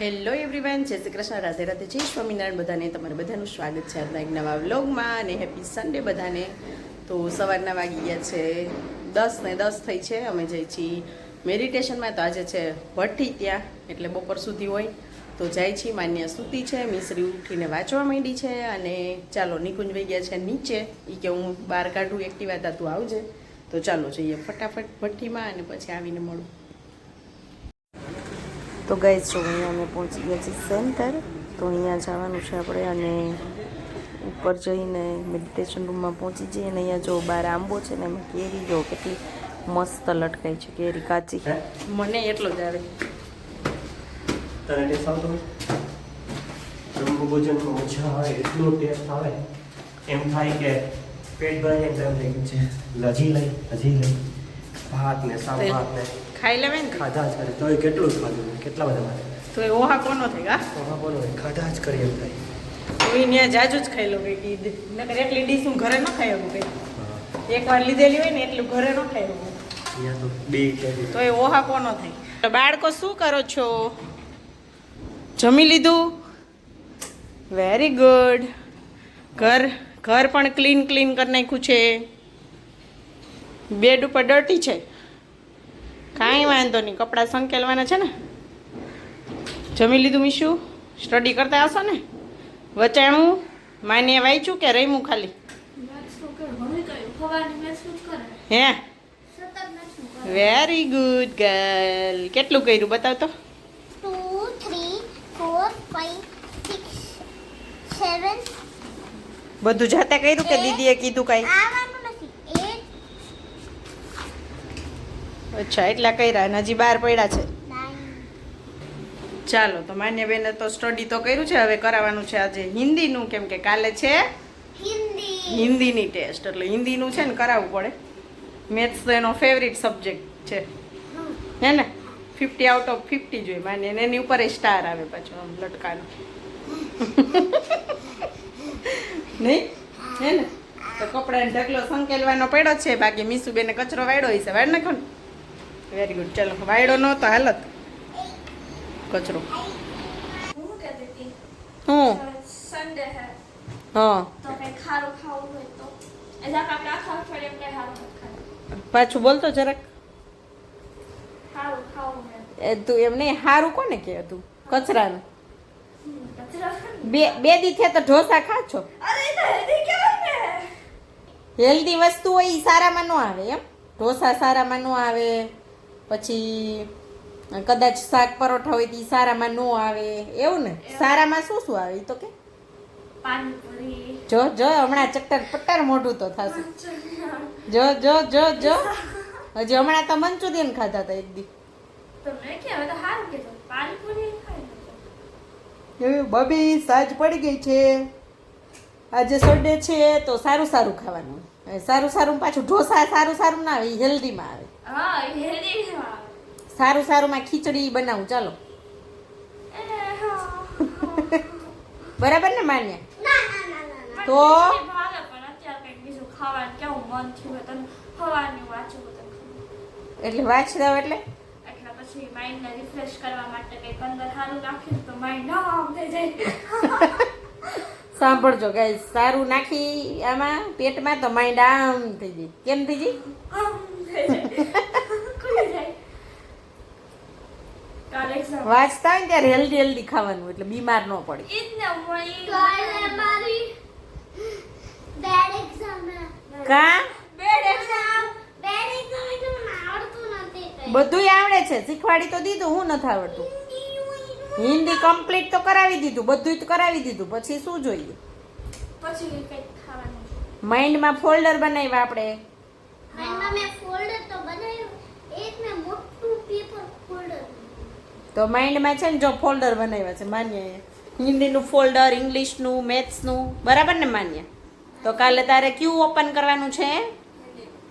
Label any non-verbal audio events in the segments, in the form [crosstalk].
Hello everyone જય શ્રી કૃષ્ણ, રાધે રાધે, જય સ્વામિનારાયણ બધાને. તમારે બધાનું સ્વાગત છે આજના એક નવા વ્લોગમાં અને હેપી સન્ડે બધાને. તો સવારના વાગી ગયા છે દસ ને દસ થઈ છે. અમે જઈ છીએ મેડિટેશનમાં તો આજે છે ભઠ્ઠી ત્યાં, એટલે બપોર સુધી હોય. તો જાય છીએ માન્ય સૂતી છે, મિશ્રી ઉઠીને વાંચવા માંડી છે અને ચાલો નિકુંજ વહી ગયા છે નીચે. એ કે હું બહાર કાઢું, એક્ટિવા તા તું આવજે. તો ચાલો જઈએ ફટાફટ ભઠ્ઠીમાં અને પછી આવીને મળું. તો ગઈ જો અહીંયા અમે પહોંચી ગયા છીએ સેન્ટર તો અહીંયા જવાનું છે આપણે અને ઉપર જઈને મેડિટેશન રૂમમાં પહોંચી જઈએ અને અહીંયા જો બાર આંબો છે ને એમાં કેરી જો કેટલી મસ્ત લટકાઈ છે કેરી કાચી. મને એટલો જ આવે. તને ટેસ્ટ આવતો હોય? બ્રહ્મભોજનમાં મજા આવે એટલો ટેસ્ટ આવે. એમ થાય કે પેટ ભરાઈ જાય એમ થઈ ગયું છે લજી લઈ લજી લઈ. ભાત ને સાવ ભાત ને ખાઈ લેવે ને? ખાધા જ કરે. તોય કેટલું ખાધું? કેટલા બધા માટે? તો એ ઓહા કોનો થઈ ગા ઓહા બોલો ખાધા જ કરી એમ થાય. તો એ ત્યાં જાજુ જ ખાઈ લો કે ઈદ નકર એટલી ડીશ હું ઘરે ન ખાઈ કંઈક. હા. એકવાર લીધેલી હોય ને એટલું ઘરે ન ખાઈ શકું અહીંયા તો બે કેરી તો એ ઓહા કોનો થાય? તો બાળકો શું કરો છો? જમી લીધું? Very good. ઘર ઘર પણ ક્લીન ક્લીન કરી નાખ્યું છે. બેડ ઉપર ડર્ટી છે? કાંઈ વાંધો નહીં કપડાં સંકેલવાના છે ને. જમી લીધું મીશું? સ્ટડી કરતા હશો ને? વચાણું માન્ય વાંચ્યું કે રહીમું ખાલી? હે? વેરી ગુડ ગર્લ કેટલું કર્યું બતાવ તો? Two, three, four, five, six, seven. બધું જાતે કર્યું કે દીદીએ કીધું કાંઈ આવવાનું નથી. Eight, અચ્છા એટલા કર્યા અને હજી બહાર પડ્યા છે? ચાલો તો માન્ય બેને તો સ્ટડી તો કર્યું છે હવે કરાવવાનું છે આજે હિન્દીનું કેમ કે કાલે છે હિન્દીની ટેસ્ટ એટલે હિન્દીનું છે ને કરાવવું પડે. મેથ્સ તો એનો ફેવરિટ સબ્જેક્ટ છે. હે ને? ફિફ્ટી આઉટ ઓફ ફિફ્ટી જોઈએ માન્ય. એની ઉપર સ્ટાર આવે પાછો આમ લટકાનો. [laughs] નહીં? હે ને? તો કપડાને ઢગલો સંકેલવાનો પડ્યો છે બાકી મીસુબેને કચરો વાળ્યો હશે વાળ નાખો ને. વેરી ગુડ ચાલો, વાયડો ન તો હાલત કચરો. હું? સન્ડે હે. હા તો કંઈ ખારું ખાવું હોય તો એજા આપણે આખા અઠવાડિયે કંઈ નથી પાછું બોલતો જરાક. એ તું એમ નહીં, હારું કોને કે તું? કચરાનું. બે બે દી થયા તો ઢોસા ખા છો. હેલ્ધી વસ્તુ હોય એ સારામાં ન આવે, એમ? ઢોસા સારામાં ન આવે. પછી કદાચ શાક પરોઠા હોય તો સારામાં ન આવે એવું ને? સારામાં શું શું આવે તો કે? જો જો હમણાં ચટ્ટર પટ્ટર મોઢું તો થશે. જો જો જો જો. હજી હમણાં તો મંચુરિયન ખાધા હતા એક દી. બબી સાજ પડી ગઈ છે. આજે સડે છે તો સારું સારું ખાવાનું. સારું સારું પાછું ઢોસા સારું સારું ના આવે હેલ્ધીમાં આવે. કહેવાય. સારું માં ખીચડી બનાવું ચાલો. બરાબર ને માન્ય. તો? એટલે વાંચી દઉં એટલે એટલે? પછી માઇન્ડને રિફ્રેશ કરવા માટે કંઈક અંદર સારું નાખ્યું તો માઇન્ડ ના જાય. સાંભળજો ગાઈસ સારું નાખી આમાં પેટમાં તો માઇન્ડ આમ થઈ જાય. કેમ થઈ જાય. વાંચતા હોય ને ત્યારે હેલ્ધી હેલ્ધી ખાવાનું એટલે બીમાર ન પડે. કા. બધુંય આવડે છે. શીખવાડી તો દીધું હું નથી આવડતું. હિન્દી કમ્પ્લીટ તો કરાવી દીધું બધું જ કરાવી દીધું પછી શું જોઈએ? પછી માઇન્ડમાં ફોલ્ડર બનાવ્યા આપણે? માઇન્ડમાં મેં તો બનાવ્યું. એક મેં મોટું paper folder. તો માઇન્ડમાં છે ને જો ફોલ્ડર બનાવ્યા છે માન્ય હિન્દીનું ફોલ્ડર ઇંગ્લિશનું મેથ્સનું બરાબર ને માન્ય? તો કાલે તારે કયું ઓપન કરવાનું છે?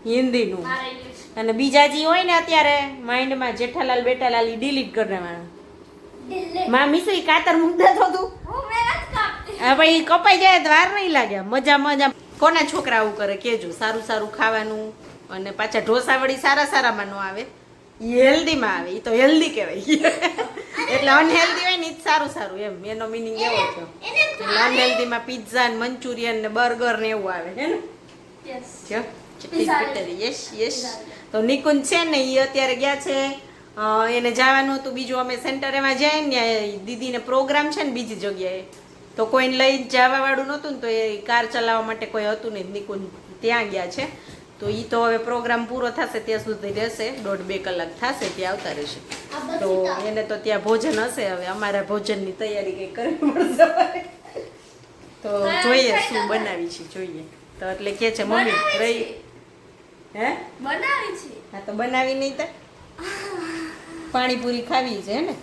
હિન્દીનું. અને બીજા જે હોય ને અત્યારે માઇન્ડમાં જેઠાલાલ બેટાલાલ ડિલીટ કરી દેવાના. માં મિશ્રી કાતર મૂકતા તો તું. હવે ભાઈ કપાઈ જાય તો વાર નહીં લાગે. મજા મજા. કોના છોકરા આવું કરે? કેજો. સારું સારું ખાવાનું. અને પાછા ઢોસા વળી સારા સારામાં ન આવે. એ હેલ્ધીમાં આવે. એ તો હેલ્ધી કહેવાય. [laughs] એટલે અનહેલ્ધી હોય ને એ જ સારું સારું. એમ. એનો મિનિંગ એવો થયો એટલે નોન હેલ્ધીમાં પિઝા ને મંચુરિયન ને બર્ગર ને એવું આવે. હે ને? યસ યસ તો નિકુંજ છે ને એ અત્યારે ગયા છે એને જવાનું હતું. બીજું અમે સેન્ટરેમાં જઈએ ને ત્યાં દીદીને પ્રોગ્રામ છે ને બીજી જગ્યાએ. તો કોઈને લઈ જવા વાળું નહોતું ને તો એ કાર ચલાવવા માટે કોઈ હતું નહીં. નિકુંજ ત્યાં ગયા છે. તો એ તો હવે પ્રોગ્રામ પૂરો થશે ત્યાં સુધી રહેશે. દોઢ બે કલાક થશે ત્યાં આવતા રહેશે. તો એને તો ત્યાં ભોજન હશે. હવે અમારા ભોજનની તૈયારી કંઈ કરવી પડશે તો જોઈએ શું. બનાવી છે જોઈએ. તો એટલે કે છે મમ્મી રહી હે? બનાવી છે. હા તો બનાવી નહીં તો? પાણીપુરી ખાવી છે ને?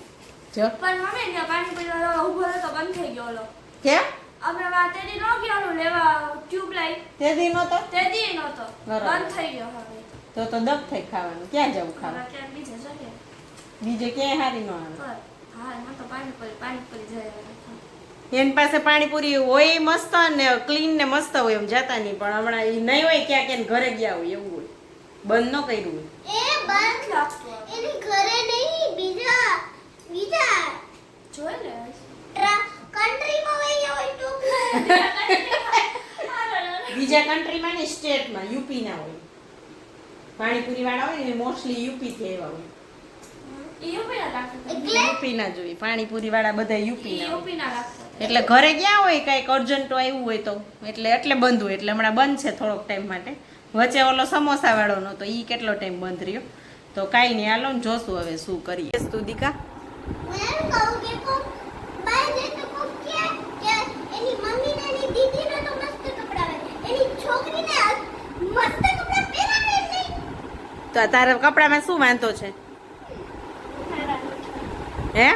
જો. પણ મમ્મી ને પાણીપુરી વાળો ઊભો હતો બંધ થઈ ગયો ઓલો. કેમ? અમે વાતેથી ન ગયા લેવા ટ્યુબલાઇટ તે દી નહોતો? તે દી નો તો બંધ થઈ ગયો હવે. તો તો દબ થઈ ખાવાનું. ક્યાં જવું ખાવા? ક્યાં બીજે જઈએ. બીજે ક્યાંય હારી નો આવે. હા એમાં તો પાણીપુરી પાણીપુરી જાય એની પાસે પાણીપુરી હોય મસ્ત ને ક્લીન ને મસ્ત હોય એમ જતા નહીં પણ હમણાં એ નહીં હોય ક્યાંક એને ઘરે ગયા હોય એવું હોય. બંધ ન કર્યું. એ બંધ એની ઘરે નહીં બીજા બીજા. જોઈ લે. કન્ટ્રીમાં વહી હોય તો. બીજા કન્ટ્રીમાં ને સ્ટેટમાં યુપી ના હોય. પાણીપુરી વાળા હોય ને મોસ્ટલી યુપી થી આવ્યા હોય. યુપી ના જોઈએ. પાણીપુરી વાળા બધા યુપી ના એટલે ઘરે ગયા હોય કંઈક અર્જન્ટ આવ્યું હોય તો. એટલે એટલે બંધ હોય. એટલે હમણાં બંધ છે થોડોક ટાઈમ માટે. વચ્ચે ઓલો સમોસા વાળો નતો ઈ કેટલો ટાઈમ બંધ રહ્યો? તો કાંઈ નહીં. હાલો ને જોશું હવે શું કરીએ. તું દીકા તો મસ્ત કપડાં પહેરે. એની છોકરીને આ મસ્ત કપડાં પહેરાવે જ નહીં તો આ તારા કપડામાં શું વાંધો છે? હે?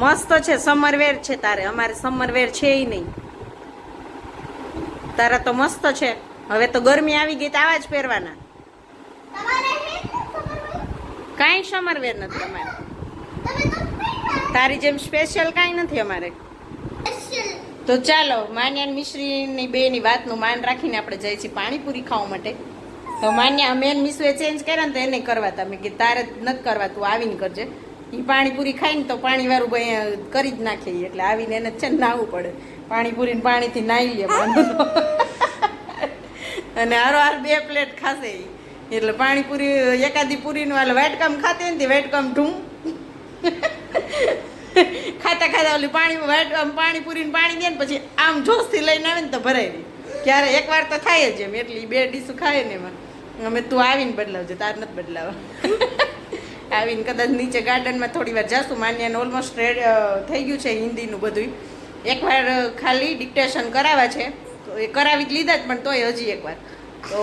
મસ્ત છે સમર વેર છે તારે. અમારે સમર વેર છે ય નહીં. તારા તો મસ્ત છે. હવે તો ગરમી આવી ગઈ તો આવા જ પહેરવાના. કાંઈ સમર વેર નથી અમારે. તારી જેમ સ્પેશિયલ કાંઈ નથી અમારે. તો ચાલો, માન્યા મિશ્રીની બેની વાતનું માન રાખીને આપણે જઈએ છીએ પાણીપુરી ખાવા માટે. તો માન્યા મેન મિસુએ ચેન્જ કર્યા ને તો એને કરવા હતા કે તારે નથી કરવા, તું આવીને કરજે. એ પાણીપુરી ખાઈને તો પાણીવાળું ભાઈ કરી જ નાખે એટલે આવીને એને છે ને નાહવું પડે. પાણીપુરી ને પાણીથી નાહી લે અને હારો હાર બે પ્લેટ ખાશે એટલે પાણીપુરી, એકાદી પૂરીનું હાલ વાટકામ ખાતે ને વાટકામ ઢૂં ખાતા ખાતા ઓલી પાણી વાટ આમ પાણી પાણી દે ને પછી આમ જોશથી લઈને આવે ને તો ભરાય ક્યારે એકવાર તો થાય જ એમ, એટલી બે ડીશું ખાય ને એમાં. અમે તું આવીને બદલાવજે, તાર નથી બદલાવા આવીને કદાચ નીચે ગાર્ડનમાં થોડી વાર જાશું. માન્યાને ઓલમોસ્ટ રેડ થઈ ગયું છે હિન્દીનું બધું એકવાર ખાલી ડિક્ટેશન કરાવવા છે. તો એ કરાવી જ લીધા જ પણ તોય હજી એકવાર. તો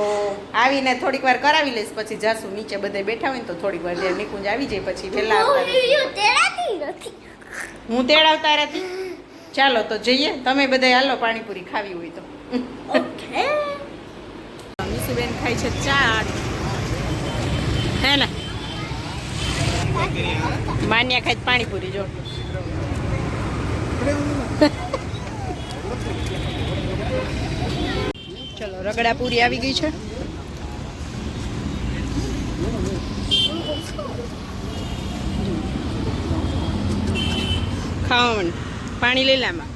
આવીને થોડીક વાર કરાવી લઈશ પછી જાશું. નીચે બધે બેઠા હોય ને તો થોડીક વાર જ્યારે નિકુંજ આવી જાય પછી વહેલા હું તેડાવતા રહેતી? ચાલો તો જઈએ. તમે બધા હાલો પાણીપુરી ખાવી હોય તો. મીસુબેન ખાય છે ચાટ. હે ને? માન્યા ખાઈ પાણીપુરી, જો. ચલો, રગડા પૂરી આવી ગઈ છે. ખાવાનું પાણી લઈ લે આમાં.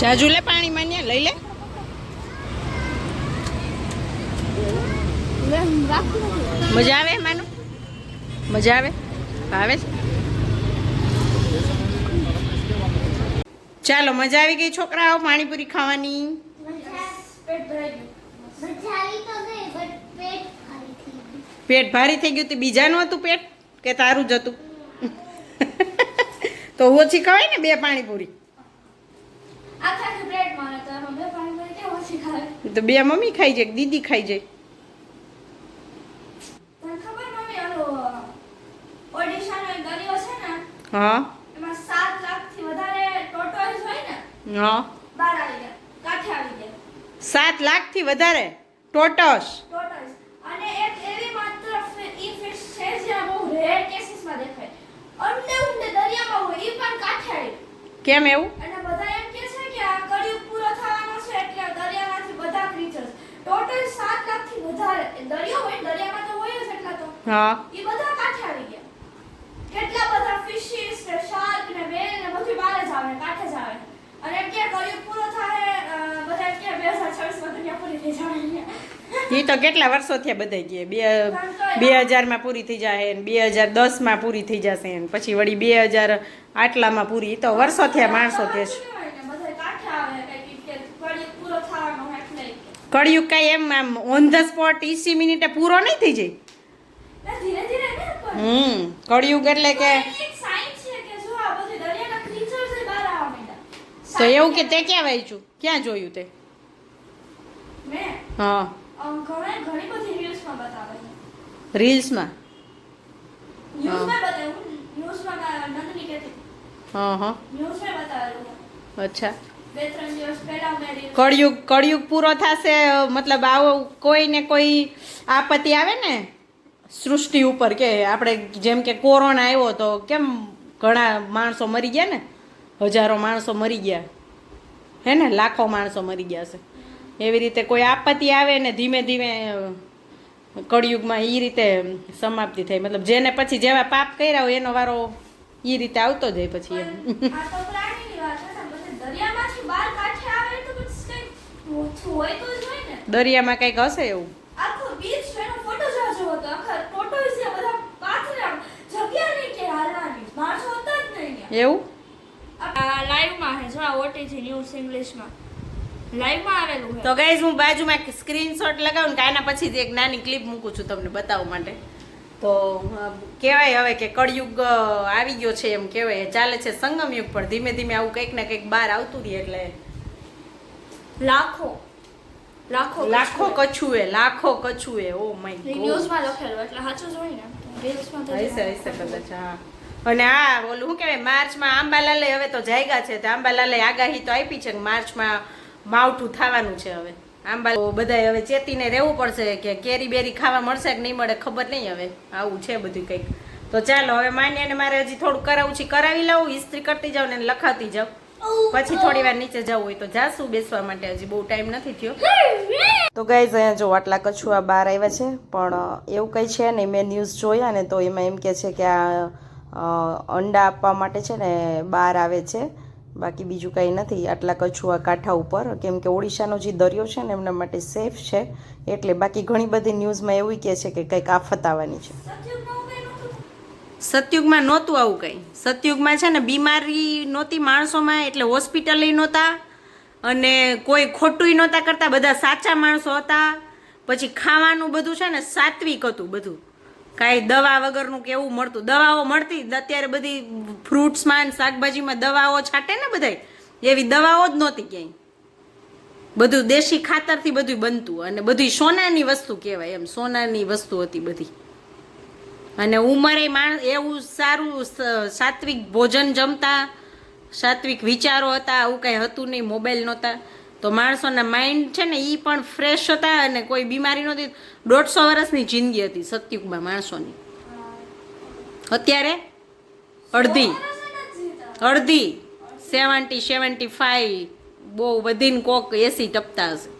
જાજુ લે પાણી, માન્યા, લઈ લે. મજા આવે માનો? મજા આવે? આવે છે? ચાલો મજા આવી ગઈ છોકરાઓ પાણીપુરી ખાવાની? પેટ આવી ભારી થઈ ગયું તે. બીજાનું હતું પેટ કે તારું જ હતું? તો ઓછી ખવાય ને બે પાણીપુરી? તો બે મમ્મી ખાઈ જાય દીદી ખાઈ જાય તને ખબર મમ્મી ઓલો ઓડિશાનો એક દરિયો છે ને હા. એમાં સાત લાખથી વધારે ટોટોઇઝ હોય ને હા. બહાર આવી ગયા કાઠે આવી ગયા. સાત લાખથી વધારે ટોટસ ટોટોઇઝ અને એક એવી માત્ર ઈ ફિશ છે જે બહુ રેર કેસીસમાં દેખાય. ઊંડે ઊંડે દરિયામાં હોય ઈ પણ કાઠે આવી કેમ એવું? અને બધા એમ કહે છે કે આ કળિયુગ પૂરો થવાનો છે એટલે દરિયામાંથી બધા ક્રીચર્સ ટોટલ સાત દરિયો હોય દરિયામાં તો હોય જ એટલા તો. હા. ઈ બધા કાઠે આવી ગયા. કેટલા બધા વેલ બહાર જ આવે કાંઠે જ આવે. અને એમ કે કળિયુગ પૂરો થાય બધા એમ કે 2026 માં દુનિયા પૂરી થઈ જવાની એ તો કેટલા વર્ષો થયા બધા ગયા બે બે હજારમાં પૂરી થઈ જાય ને બે હજાર દસમાં પૂરી થઈ જશે ને. પછી વળી બે હજાર આટલામાં પૂરી. તો વર્ષો થયા માણસો કે છે. કળિયુગ કાંઈ એમ આમ ઓન ધ સ્પોટ ઈસી મિનિટે પૂરો નહીં થઈ જાય? હમ કળિયુગ એટલે કે એની એક સાયન્સ છે કે જો આ બધી દરિયાના ક્રીચર્સ બહાર આવવા માંડ્યા તો એવું કે તે ક્યાં વાંચ્યું? ક્યાં જોયું તે? હા. રીલ્સમાં. અચ્છા. કળિયુગ કળિયુગ પૂરો થશે મતલબ આવો કોઈ ને કોઈ આપત્તિ આવે ને સૃષ્ટિ ઉપર કે આપણે જેમ કે કોરોના આવ્યો તો કેમ ઘણા માણસો મરી ગયા ને? હજારો માણસો મરી ગયા. હે ને? લાખો માણસો મરી ગયા છે. એવી રીતે કોઈ આપત્તિ આવે ને ધીમે ધીમે કળિયુગમાં એ રીતે સમાપ્તિ થાય. મતલબ જેને પછી જેવા પાપ કર્યા હોય એનો વારો એ રીતે આવતો જાય પછી એમ. દરિયામાં કંઈક હશે એવું. એવું? લાઈવમાં છે. જો આ ઓટીજી ન્યૂઝ ઇંગ્લિશમાં લાઈવમાં આવેલું છે. તો ગાઈઝ હું બાજુમાં સ્ક્રીનશોટ લગાવું ને કે આના પછી જ એક નાની ક્લિપ મૂકું છું તમને બતાવવા માટે. તો કહેવાય હવે કે કળયુગ આવી ગયો છે એમ કહેવાય. ચાલે છે સંગમ યુગ પણ ધીમે ધીમે આવું કંઈક ને કંઈક બહાર આવતું રહે એટલે લાખો. લાખો લાખો કછુએ લાખો કછુએ ઓ માય ગોડ ન્યૂઝમાં લખેલું એટલે સાચું જ ને. રીલ્સમાં તો હશે હશે કદાચ હા. અને હા ઓલું શું કહેવાય, માર્ચમાં આંબાલાલે હવે તો જાયગા છે, તો આંબાલાલે આગાહી તો આપી છે કે માર્ચમાં માવઠું થવાનું છે હવે. આંબા બધાય હવે ચેતીને રહેવું પડશે કે કેરી બેરી ખાવા મળશે કે નહીં મળે ખબર નહીં હવે. આવું છે બધું કંઈક. તો ચાલો, હવે માન્યાને મારે હજી થોડું કરાવું છે, કરાવી લઉં ઇસ્ત્રી કરતી જાઉં ને લખાતી જાઉં. પછી થોડી વાર નીચે જવું હોય તો જાશું બેસવા માટે, હજી બહુ ટાઈમ નથી થયો. તો ગાઈઝ, અહીંયા જો આટલા કછુઆ બહાર આવ્યા છે, પણ એવું કંઈ છે નહીં, મેં ન્યૂઝ જોયા ને તો એમાં એમ કે છે કે આ અંડા આપવા માટે છે ને બહાર આવે છે. બાકી બીજું કંઈ નથી. આટલા કછુઆ કાંઠા ઉપર. કેમ કે ઓડિશાનો જે દરિયો છે ને એમના માટે સેફ છે. એટલે બાકી ઘણી બધી ન્યૂઝમાં એવું કહે છે કે કંઈક આફત આવવાની છે. સત્યુગમાં નહોતું આવું કંઈ. સતયુગમાં છે ને બીમારી નહોતી માણસોમાં, એટલે હોસ્પિટલ નહોતા અને કોઈ ખોટું નહોતા કરતા. બધા સાચા માણસો હતા. પછી ખાવાનું બધું છે ને સાત્વિક હતું બધું. કાંઈ દવા વગરનું કેવું મળતું. દવાઓ મળતી અત્યારે બધી ફ્રૂટ્સમાં શાકભાજીમાં દવાઓ છાંટે ને બધાય. એવી દવાઓ જ નહોતી ક્યાંય. બધું દેશી ખાતરથી બધું બનતું અને બધી સોનાની વસ્તુ કહેવાય એમ. સોનાની વસ્તુ હતી બધી. અને ઉંમરે માણસ એવું સારું સાત્વિક ભોજન જમતા, સાત્વિક વિચારો હતા, આવું કાંઈ હતું નહીં, મોબાઈલ નહોતા. તો માણસોના માઇન્ડ છે ને એ પણ ફ્રેશ હતા અને કોઈ બીમારી નહોતી. દોઢસો વર્ષની જિંદગી હતી સતયુગમાં માણસોની. અત્યારે અડધી. અડધી. સેવન્ટી સેવન્ટી ફાઈવ બહુ વધીને કોક એસી ટપતા હશે.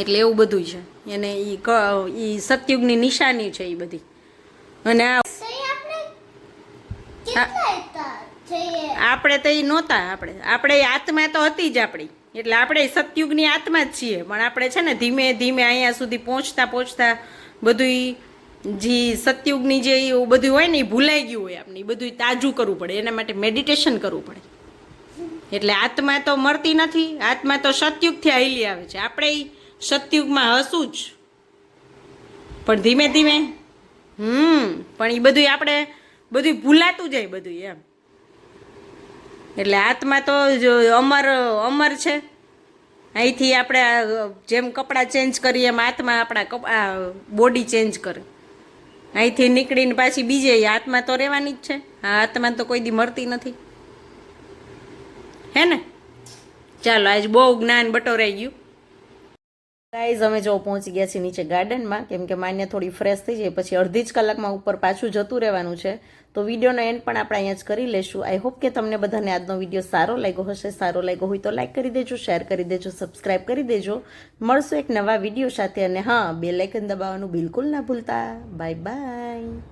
એટલે એવું બધું છે. એને ઈ ક- ઈ સતયુગની નિશાની છે એ બધી. અને આ આપણે તો એ નહોતા આપણે. આપણે આત્મા તો હતી જ આપણી. એટલે આપણે સતયુગની આત્મા જ છીએ. પણ આપણે છે ને ધીમે ધીમે અહીંયા સુધી પહોંચતા પહોંચતા બધું જે સતયુગની જે બધું હોય ને એ ભૂલાઈ ગયું હોય આપણે એ બધું તાજું કરવું પડે. એના માટે મેડિટેશન કરવું પડે. એટલે આત્મા તો મરતી નથી. આત્મા તો સતયુગથી હાલી આવે છે. આપણે સતયુગમાં હશું જ. પણ ધીમે ધીમે, હમ, પણ એ બધું આપણે બધું ભૂલાતું જાય બધું એમ. એટલે આત્મા તો અમર અમર છે. અહીંથી આપણે જેમ કપડાં ચેન્જ કરીએ એમ આત્મા આપણા કપડા બોડી ચેન્જ કરે. અહીંથી નીકળીને પાછી બીજે આત્મા તો રહેવાની જ છે. હા આત્મા તો કોઈ દી મળતી નથી. હે ને? ચાલો, આજ બહુ જ્ઞાન બટોરાઈ ગયું. ગાઈઝ અમે જો પહોંચી ગયા છીએ નીચે ગાર્ડનમાં કેમ કે માન્ય થોડી ફ્રેશ થઈ જાય. પછી અડધી જ કલાકમાં ઉપર પાછું જતું રહેવાનું છે. તો વિડીયોનો એન્ડ પણ આપણે અહીંયા જ કરી લેશું. આઈ હોપ કે તમને બધાને આજનો વીડિયો સારો લાગ્યો હશે. સારો લાગ્યો હોય તો લાઈક કરી દેજો શેર કરી દેજો સબસ્ક્રાઈબ કરી દેજો. મળશું એક નવા વીડિયો સાથે અને હા બે લાઇકન દબાવવાનું બિલકુલ ના ભૂલતા. Bye bye